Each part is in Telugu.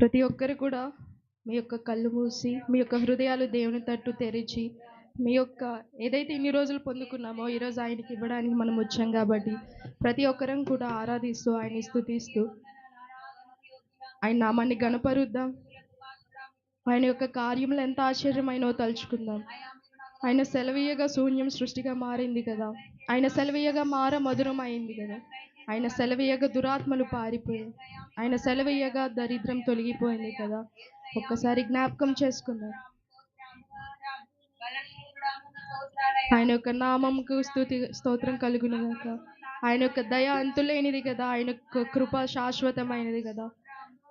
ప్రతి ఒక్కరు కూడా మీ యొక్క కళ్ళు మూసి మీ యొక్క హృదయాలు దేవుని తట్టు తెరిచి మీ యొక్క ఏదైతే ఇన్ని రోజులు పొందుకున్నామో ఈరోజు ఆయనకి ఇవ్వడానికి మనం వచ్చాం కాబట్టి ప్రతి ఒక్కరం కూడా ఆరాధిస్తూ ఆయన్ని స్థుతిస్తూ ఆయన నామాన్ని గణపరుద్దాం ఆయన యొక్క కార్యములు ఎంత ఆశ్చర్యమైనో తలుచుకుందాం. ఆయన సెలవీయగా శూన్యం సృష్టిగా మారింది కదా. ఆయన సెలవీయగా మార మధురం అయింది కదా. ఆయన సెలవీయగా దురాత్మలు పారిపోయాయి. ఆయన సెలవీయగా దరిద్రం తొలగిపోయింది కదా. ఒక్కసారి జ్ఞాపకం చేసుకుందాం. ఆయన యొక్క నామంకు స్థుతి స్తోత్రం కలుగును గాక ఆయన యొక్క దయ అంతులేనిది కదా. ఆయన కృప శాశ్వతమైనది కదా.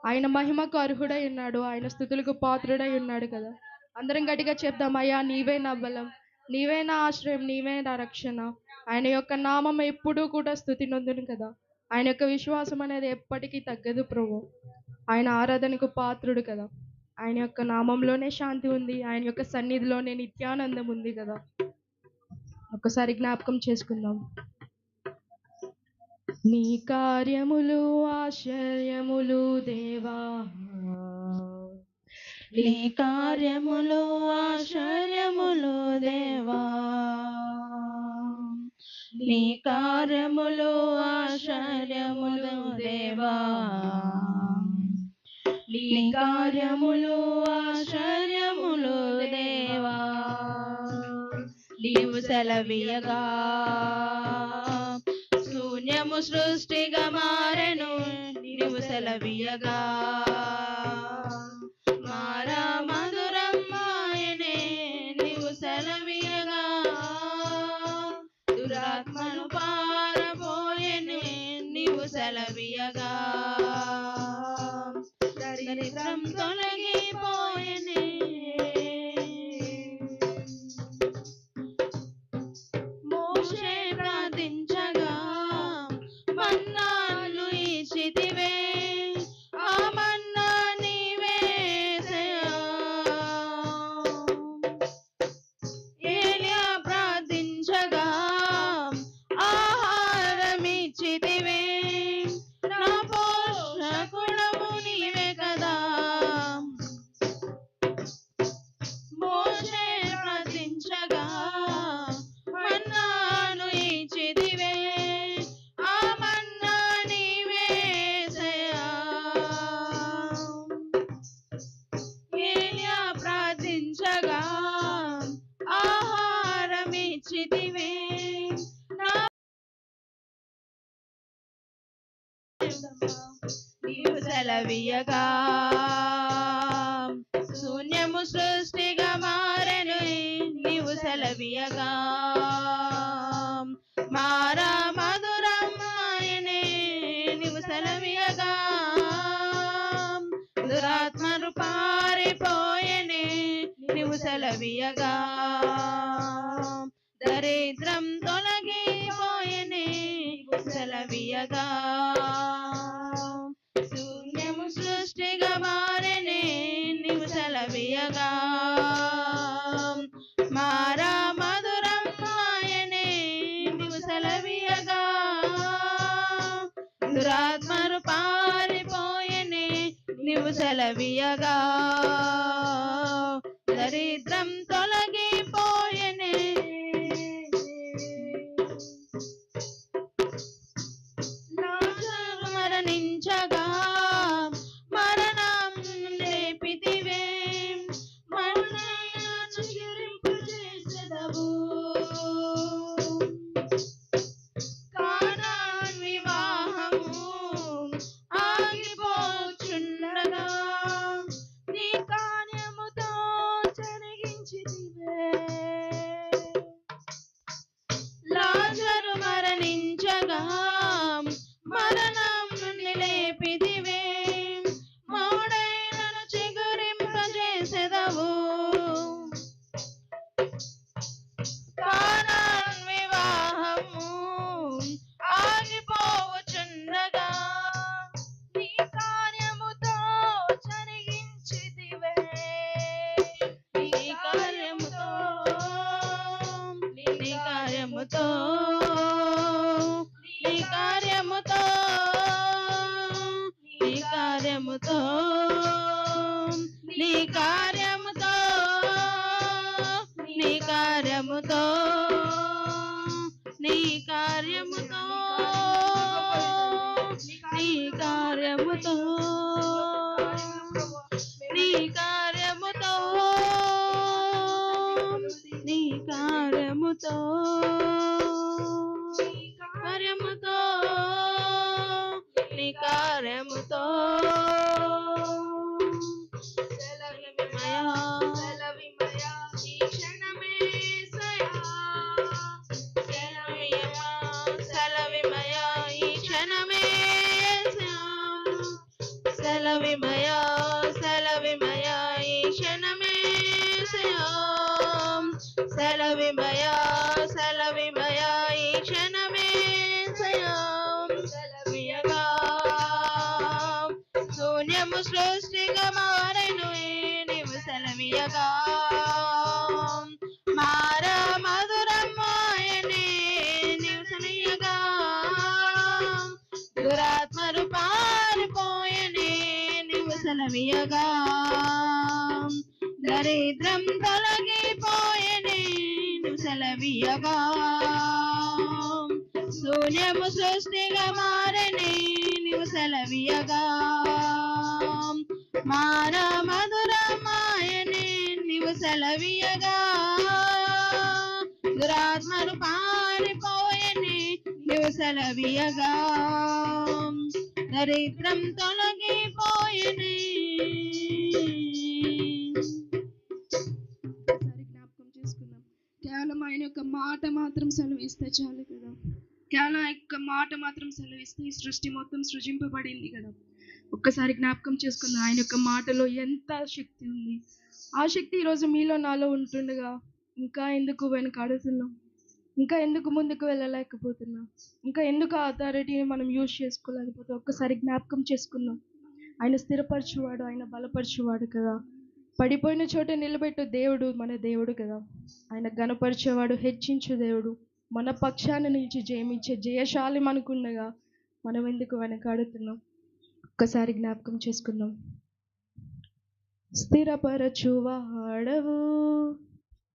ఆయన మహిమకు అర్హుడై ఉన్నాడు. ఆయన స్థుతులకు పాత్రుడై ఉన్నాడు కదా. అందరం గట్టిగా చెప్దాం అయ్యా నీవే నా బలం. నీవే నా ఆశ్రయం. నీవే నా రక్షణ. ఆయన యొక్క నామం ఎప్పుడూ కూడా స్థుతి నొందును కదా. ఆయన యొక్క విశ్వాసం అనేది ఎప్పటికీ తగ్గదు ప్రభు. ఆయన ఆరాధనకు పాత్రుడు కదా. ఆయన యొక్క నామంలోనే శాంతి ఉంది. ఆయన యొక్క సన్నిధిలోనే నిత్యానందం ఉంది కదా. ఒకసారి జ్ఞాపకం చేసుకుందాం. నీ కార్యములు ఆశ్చర్యములు దేవా. నీ కార్యములు ఆశ్చర్యములు దేవా. నీ కార్యములు ఆశ్చర్యములు దేవా. నీ కార్యములు ఆశ్చర్యములు దేవా. నీవు సెలవీయగా. శూన్యము సృష్టిగా మారెను నీవు సెలవీయగా. సెలవీయగా శూన్యము సృష్టిగా మారను నీవు సెలవీయగా. మారా మధురమాయనే నీవు సెలవీయగా. దురాత్మను పారిపోయనే నీవు సెలవీయగా. దరిద్రం తొలగిపోయనే నీవు సెలవీయగా. తలవియగా నీవు దరిద్రం తొలగిపోయనే నువ్వు సెలవియగా శూన్యము సృష్టిగా మారనే నువ్వు సెలవియగా మార మధురమాయనే నీవు సెలవియగా దురాత్మను పారిపోయనే నువ్వు సెలవియగా దరిద్రం తొలగిపోయనే. ఒకసారి జ్ఞాపకం చేసుకుందాం. కేవలం ఆయన యొక్క మాట మాత్రం సెలవిస్తే చాలు కదా. కేవలం యొక్క మాట మాత్రం సెలవిస్తే ఈ సృష్టి మొత్తం సృజింపబడింది కదా. ఒక్కసారి జ్ఞాపకం చేసుకుందాం. ఆయన యొక్క మాటలో ఎంత శక్తి ఉంది. ఆ శక్తి ఈరోజు మీలో నాలో ఉంటుండగా ఇంకా ఎందుకు వెనకాడుతున్నాం? ఇంకా ఎందుకు ముందుకు వెళ్ళలేకపోతున్నాం? ఇంకా ఎందుకు ఆ అథారిటీని మనం యూజ్ చేసుకోలేకపోతే ఒక్కసారి జ్ఞాపకం చేసుకుందాం. ఆయన స్థిరపరచువాడు ఆయన బలపరచువాడు కదా. పడిపోయిన చోట నిలబెట్టు దేవుడు మన దేవుడు కదా. ఆయన గణపరిచేవాడు హెచ్చించు దేవుడు మన పక్షాన నిలిచి జయమించే జయశాలి అనుకుండగా మనం ఎందుకు వెనకాడుతున్నాం? ఒక్కసారి జ్ఞాపకం చేసుకుందాం. స్థిరపరచువాడవు.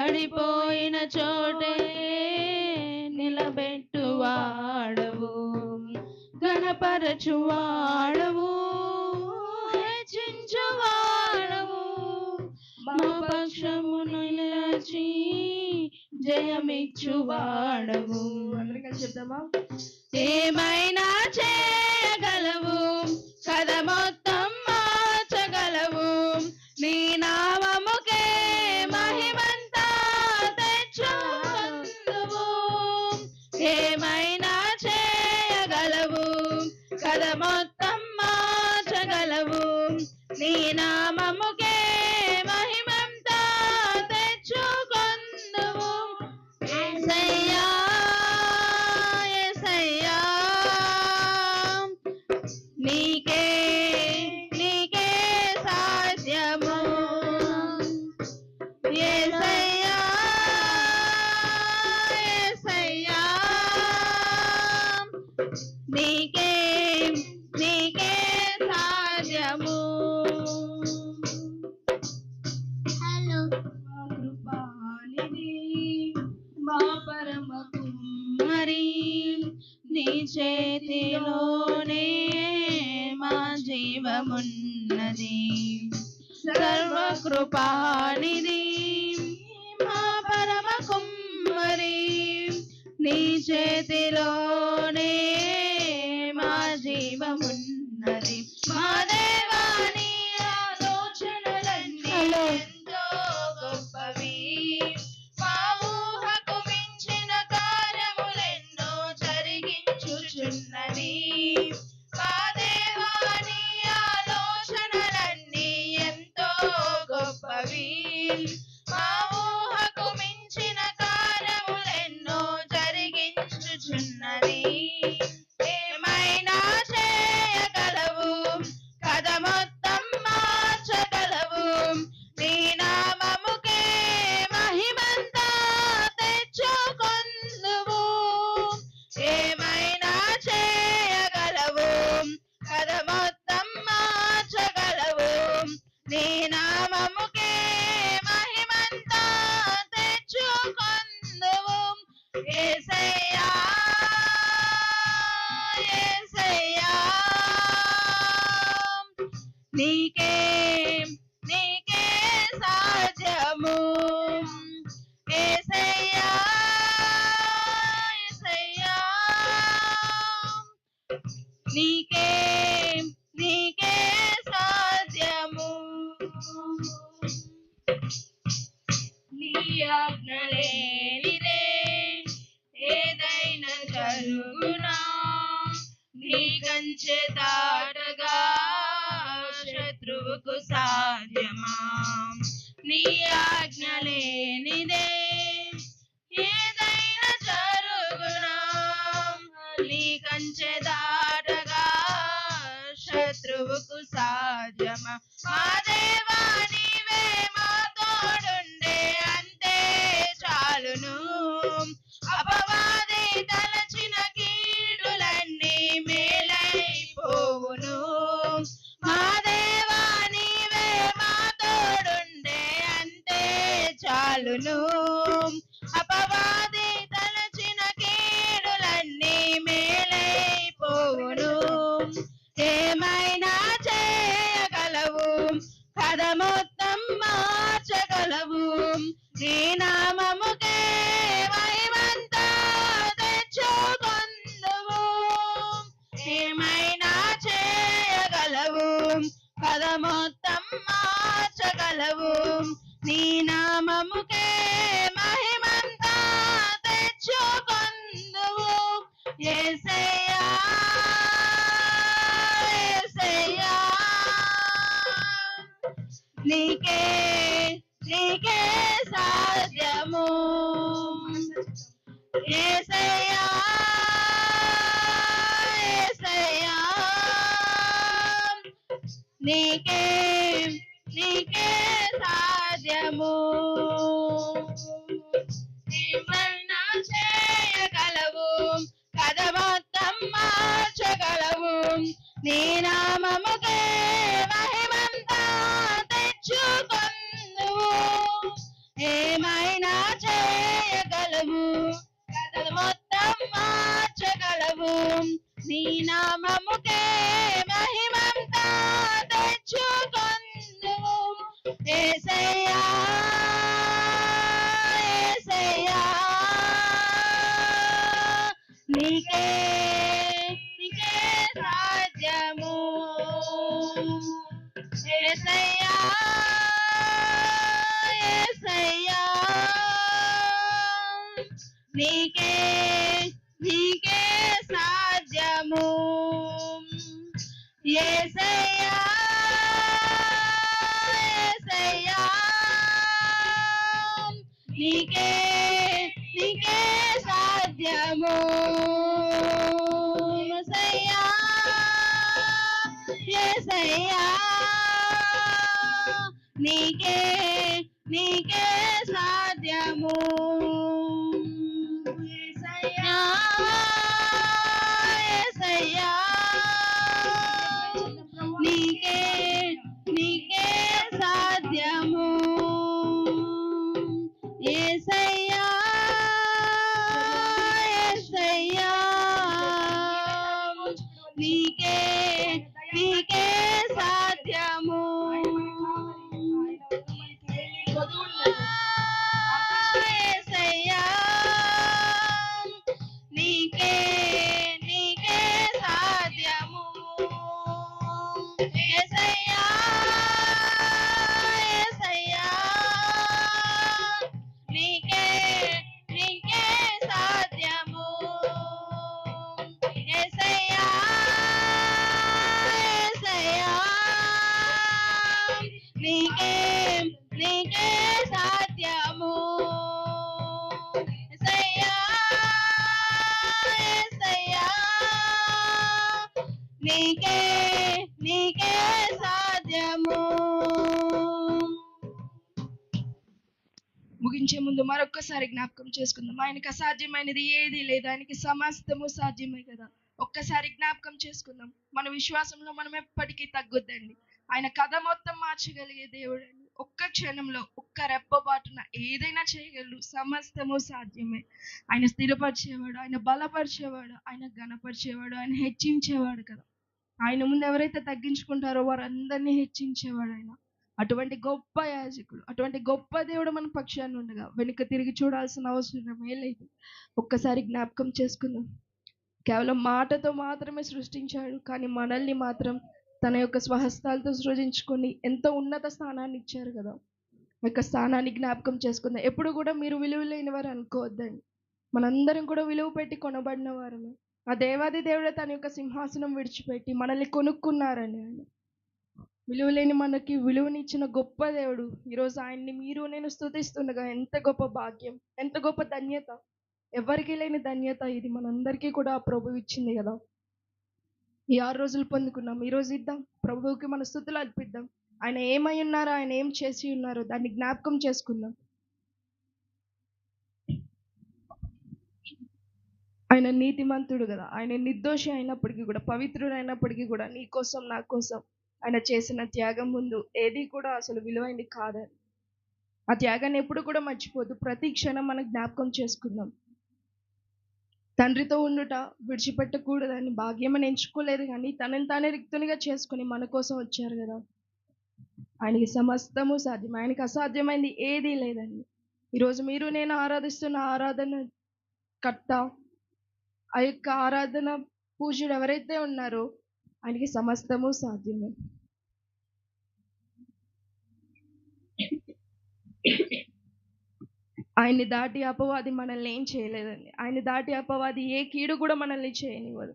పడిపోయిన చోటే నిలబెట్టువాడవు. గణపరచువాడవు హెచ్చించువాడవు. మా పక్షము నిలచి జయమిచ్చువాడవు. అందరం కలిసి చెప్దామా? ఏమైనా చేయగలవు? కథ మొత్తం కథ మొత్తం మార్చగలవు సర్వకృపానిధి మా పరమ కుమ్మరి నీ చేతిలో Yeah. పదమోత్ ఏమైనా చేయగలవు కథలు మొత్తం మార్చగలవు నీ నామ Whoa! మరొక్కసారి జ్ఞాపకం చేసుకుందాం. ఆయనకు అసాధ్యమైనది ఏది లేదు. ఆయనకి సమస్తము సాధ్యమే కదా. ఒక్కసారి జ్ఞాపకం చేసుకుందాం. మన విశ్వాసంలో మనం ఎప్పటికీ తగ్గొద్దండి. ఆయన కథ మొత్తం మార్చగలిగే దేవుడు అండి. ఒక్క క్షణంలో ఒక్క రెప్పబాటున ఏదైనా చేయగలరు సమస్తము సాధ్యమే. ఆయన స్థిరపరిచేవాడు ఆయన బలపరిచేవాడు ఆయన గణపరిచేవాడు ఆయన హెచ్చించేవాడు కదా. ఆయన ముందు ఎవరైతే తగ్గించుకుంటారో వారందరినీ హెచ్చించేవాడు ఆయన. అటువంటి గొప్ప యాజకుడు అటువంటి గొప్ప దేవుడు మన పక్షాన్ని ఉండగా వెనుక తిరిగి చూడాల్సిన అవసరమే లేదు. ఒక్కసారి జ్ఞాపకం చేసుకుందాం. కేవలం మాటతో మాత్రమే సృష్టించాడు కానీ మనల్ని మాత్రం తన యొక్క స్వహస్తాలతో సృజించుకొని ఎంతో ఉన్నత స్థానాన్ని ఇచ్చారు కదా. ఆ యొక్క స్థానాన్ని జ్ఞాపకం చేసుకుందాం. ఎప్పుడు కూడా మీరు విలువ లేని వారు అనుకోవద్దండి. మనందరం కూడా విలువ పెట్టి కొనబడిన వారమే. ఆ దేవాది దేవుడే తన యొక్క సింహాసనం విడిచిపెట్టి మనల్ని కొనుక్కున్నారని ఆయన విలువలేని మనకి విలువనిచ్చిన గొప్ప దేవుడు. ఈరోజు ఆయన్ని మీరు నేను స్థుతిస్తుండగా ఎంత గొప్ప భాగ్యం ఎంత గొప్ప ధన్యత. ఎవరికి లేని ధన్యత ఇది. మనందరికీ కూడా ప్రభు ప్రభువు ఇచ్చింది కదా. ఈ ఆరు రోజులు పొందుకున్నాం. ఈ రోజు ఇద్దాం. ప్రభువుకి మన స్థుతులు అర్పిద్దాం. ఆయన ఏమై ఉన్నారో ఆయన ఏం చేసి ఉన్నారో దాన్ని జ్ఞాపకం చేసుకుందాం. ఆయన నీతిమంతుడు కదా. ఆయన నిర్దోషి అయినప్పటికీ కూడా పవిత్రుడు అయినప్పటికీ కూడా నీ కోసం నా కోసం ఆయన చేసిన త్యాగం ముందు ఏది కూడా అసలు విలువైంది కాదని. ఆ త్యాగాన్ని ఎప్పుడు కూడా మర్చిపోద్దు ప్రతి క్షణం మనం జ్ఞాపకం చేసుకుందాం. తండ్రితో ఉండుట విడిచిపెట్టకూడదని భాగ్యమని ఎంచుకోలేదు కానీ తనని తానే రిక్తునిగా చేసుకుని మన కోసం వచ్చారు కదా. ఆయనకి సమస్తము సాధ్యం ఆయనకి అసాధ్యమైంది ఏదీ లేదండి. ఈరోజు మీరు నేను ఆరాధిస్తున్న ఆరాధన కర్త ఆ యొక్క ఆరాధన పూజుడు ఎవరైతే ఉన్నారో ఆయనకి సమస్తము సాధ్యమే. ఆయన్ని దాటి అపవాది మనల్ని ఏం చేయలేదండి. ఆయన దాటి అపవాది ఏ కీడు కూడా మనల్ని చేయనివ్వదు.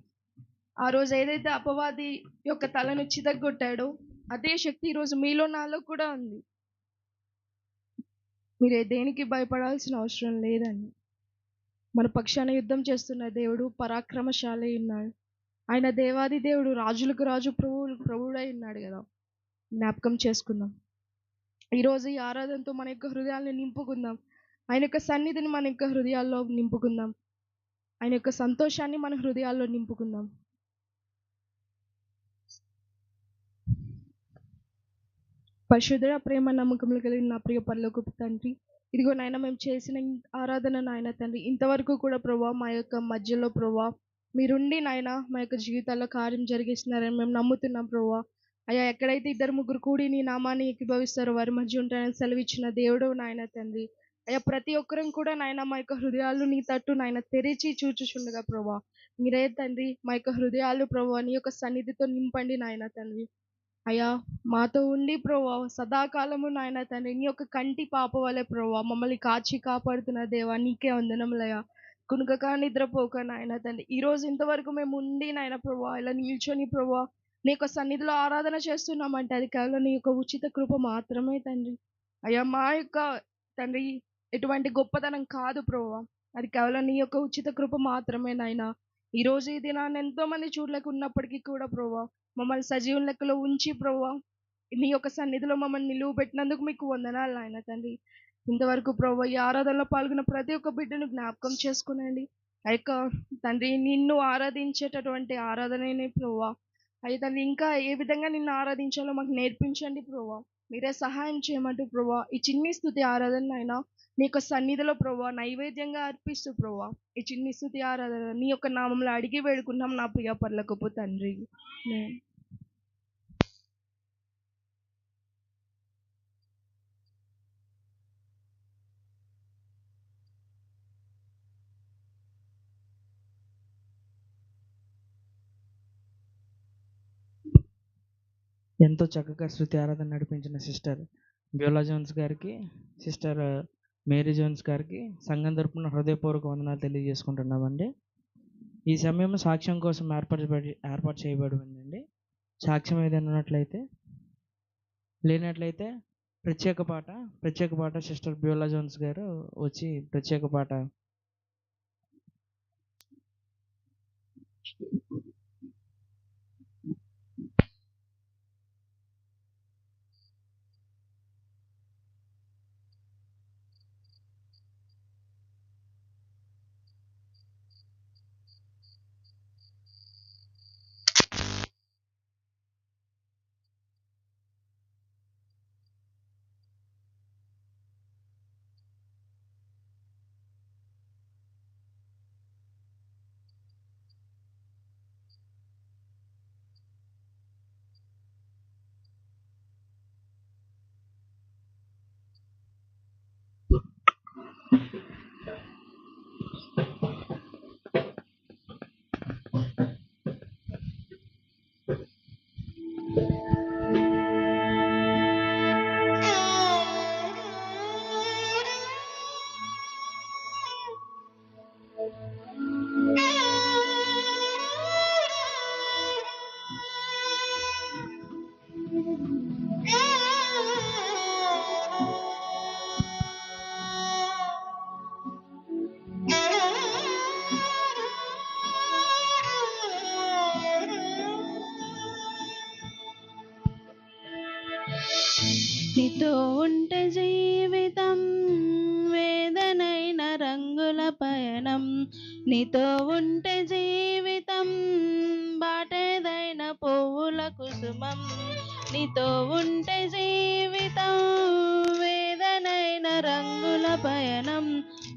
ఆ రోజు ఏదైతే అపవాది యొక్క తలను చితగొట్టాడో అదే శక్తి ఈరోజు మీలో నాలో కూడా ఉంది. మీరు దేనికి భయపడాల్సిన అవసరం లేదండి. మన పక్షాన యుద్ధం చేస్తున్న దేవుడు పరాక్రమశాలి ఉన్నాడు. ఆయన దేవాది దేవుడు రాజులకు రాజు ప్రభువులకు ప్రభువుడై ఉన్నాడు కదా. జ్ఞాపకం చేసుకుందాం. ఈరోజు ఈ ఆరాధనతో మన యొక్క హృదయాలను నింపుకుందాం. ఆయన యొక్క సన్నిధిని మన యొక్క హృదయాల్లో నింపుకుందాం. ఆయన యొక్క సంతోషాన్ని మన హృదయాల్లో నింపుకుందాం. పరిశుద్ధుడ ప్రేమ నమ్మకములు కలిగిన నా ప్రియ పరలోకపు తండ్రి ఇదిగో నాయన మేము చేసిన ఆరాధన నాయన తండ్రి ఇంతవరకు కూడా ప్రభా మా యొక్క మధ్యలో ప్రభా మీరుండి నాయన మా యొక్క జీవితాల్లో కార్యం జరిగిస్తున్నారని మేము నమ్ముతున్నాం ప్రభా అయ్యా ఎక్కడైతే ఇద్దరు ముగ్గురు కూడి నీ నామాన్ని ఎక్కిభవిస్తారో వారి మధ్య ఉంటారని సెలవిచ్చిన దేవుడు నాయన తండ్రి. అయ్యా ప్రతి ఒక్కరం కూడా నాయన మా యొక్క హృదయాలు నీ తట్టు నాయన తెరిచి చూచుచుండగా ప్రభా మీరే తండ్రి మా యొక్క హృదయాలు ప్రభా నీ యొక్క సన్నిధితో నింపండి నాయన తండ్రి. అయ్యా మాతో ఉండి ప్రభా సదాకాలము నాయన తండ్రి నీ యొక్క కంటి పాప వలె ప్రభా మమ్మల్ని కాచి కాపాడుతున్న దేవా నీకే వందనములయ్యా. కునుకక నిద్రపోక నాయన తండ్రి. ఈ రోజు ఇంతవరకు మేము ఉండి నాయన ప్రభా ఇలా నిల్చొని ప్రభా నీ యొక్క సన్నిధిలో ఆరాధన చేస్తున్నామంటే అది కేవలం నీ యొక్క ఉచిత కృప మాత్రమే తండ్రి. అయ్యా మా యొక్క తండ్రి ఎటువంటి గొప్పతనం కాదు ప్రభా. అది కేవలం నీ యొక్క ఉచిత కృప మాత్రమే నాయన. ఈ రోజు ఈ దినాన్ని ఎంతో మంది చూడలేక ఉన్నప్పటికీ కూడా ప్రభా మమ్మల్ని సజీవ లెక్కలో ఉంచి ప్రభా నీ యొక్క సన్నిధిలో మమ్మల్ని నిలువ పెట్టినందుకు మీకు వందనాలు నాయన తండ్రి. ఇంతవరకు ప్రభు ఈ ఆరాధనలో పాల్గొన్న ప్రతి ఒక్క బిడ్డను జ్ఞాపకం చేసుకునండి. ఆ యొక్క తండ్రి నిన్ను ఆరాధించేటటువంటి ఆరాధననే ప్రభా. అయితే తండ్రి ఇంకా ఏ విధంగా నిన్ను ఆరాధించాలో మాకు నేర్పించండి ప్రభా. మీరే సహాయం చేయమంటూ ప్రభా ఈ చిన్ని స్థుతి ఆరాధన అయినా నీ యొక్క సన్నిధిలో ప్రభా నైవేద్యంగా అర్పిస్తూ ప్రభా. ఈ చిన్ని స్థుతి ఆరాధన నీ యొక్క నామంలో అడిగి వేడుకున్నాం నా ప్రియ పర్లకపు తండ్రి ఎంతో చక్కగా శృతి ఆరాధన నడిపించిన సిస్టర్ బ్యోలా జోన్స్ గారికి సిస్టర్ మేరీ జోన్స్ గారికి సంఘం తరపున హృదయపూర్వక వందనాలు తెలియజేసుకుంటున్నామండి. ఈ సమయం సాక్ష్యం కోసం ఏర్పరచబడి ఏర్పాటు చేయబడి ఉందండి సాక్ష్యం ఏదైనా ఉన్నట్లయితే లేనట్లయితే ప్రత్యేక పాట ప్రత్యేక పాట సిస్టర్ బ్యోలా జోన్స్ గారు వచ్చి ప్రత్యేక పాట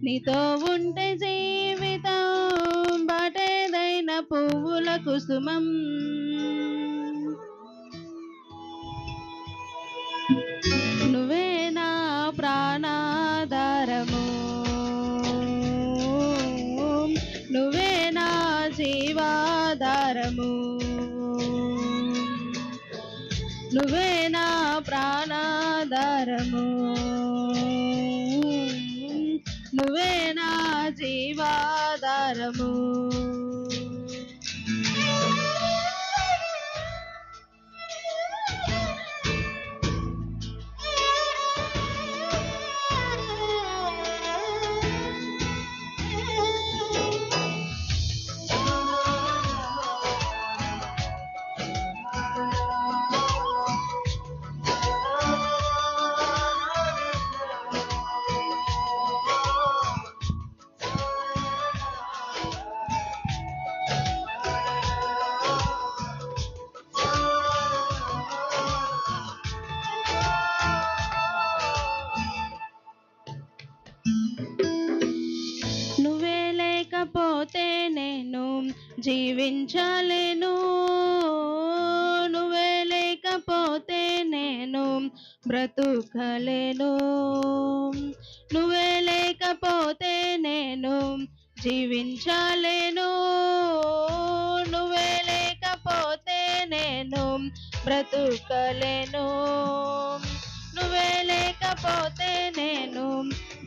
నీతో ఉంటే జీవితం బాటేదైన పువ్వుల కుసుమం. నువ్వే నా ప్రాణాధారము. నువ్వే నా జీవాధారము. నువ్వే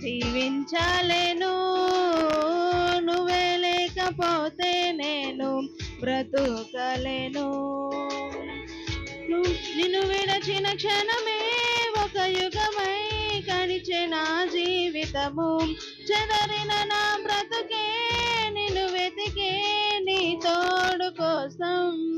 జీవించాలేను. నువ్వే లేకపోతే నేను బ్రతుకలేను. నిన్ను విడచిన క్షణమే ఒక యుగమై గడిచే నా జీవితము. చెదరిన నా బ్రతుకే నిన్ను వెతికే నీ తోడు కోసం.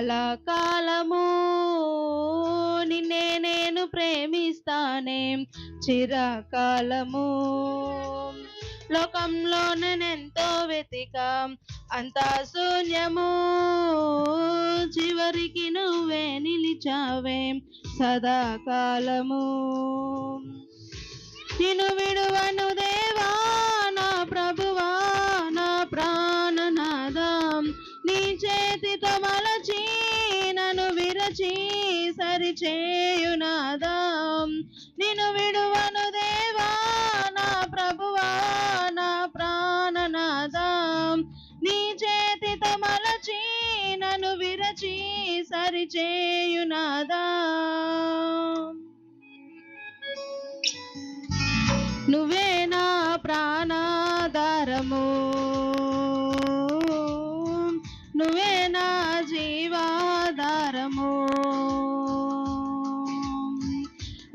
కలకాలము నిన్నే నేను ప్రేమిస్తానే. చిరకాలము లోకంలో నేనెంతో వెతికా. అంతా శూన్యము చివరికి నువ్వే నిలిచావే. సదాకాలము నిన్ను విడువను దేవా. నన్ను విరచి సరిచేయునాదం? నిన్ను విడువను దేవా నా ప్రభువా నా ప్రాణనాదం? నీ చేతితో మలచి నన్ను విరచి సరిచేయునాదం? నువ్వే నా ప్రాణాధారము. నువ్వే నా జీవాధారము.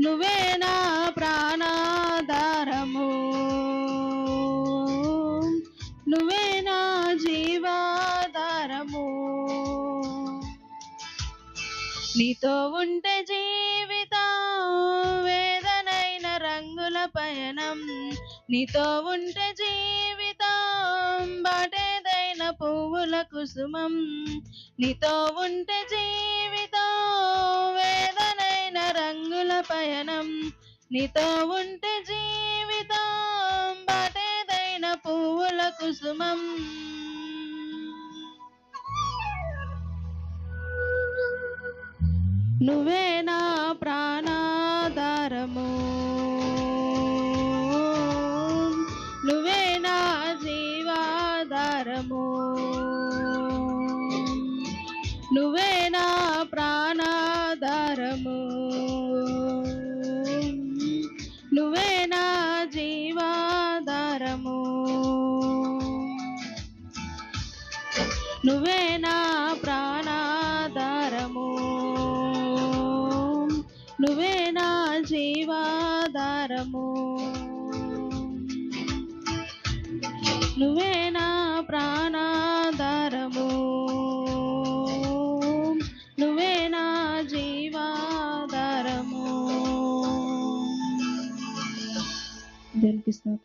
నువ్వే నా ప్రాణాధారము. నువ్వే నా జీవాధారము. నీతో ఉంటే జీవితం వేదనైన రంగుల పయనం. నీతో ఉంటే జీవితం బాటేదైన పువ్వుల కుసుమం. నీతో ఉంటే జీవితం వేదన రంగుల పయనం. నీతో ఉంటే జీవితం బాటేదైన పువ్వుల కుసుమం. నువ్వే నా ప్రాణాధారము. నువ్వే నా జీవాధారము. జీవాధారము దేనికి స్తోత్రం. హల్లెలూయా.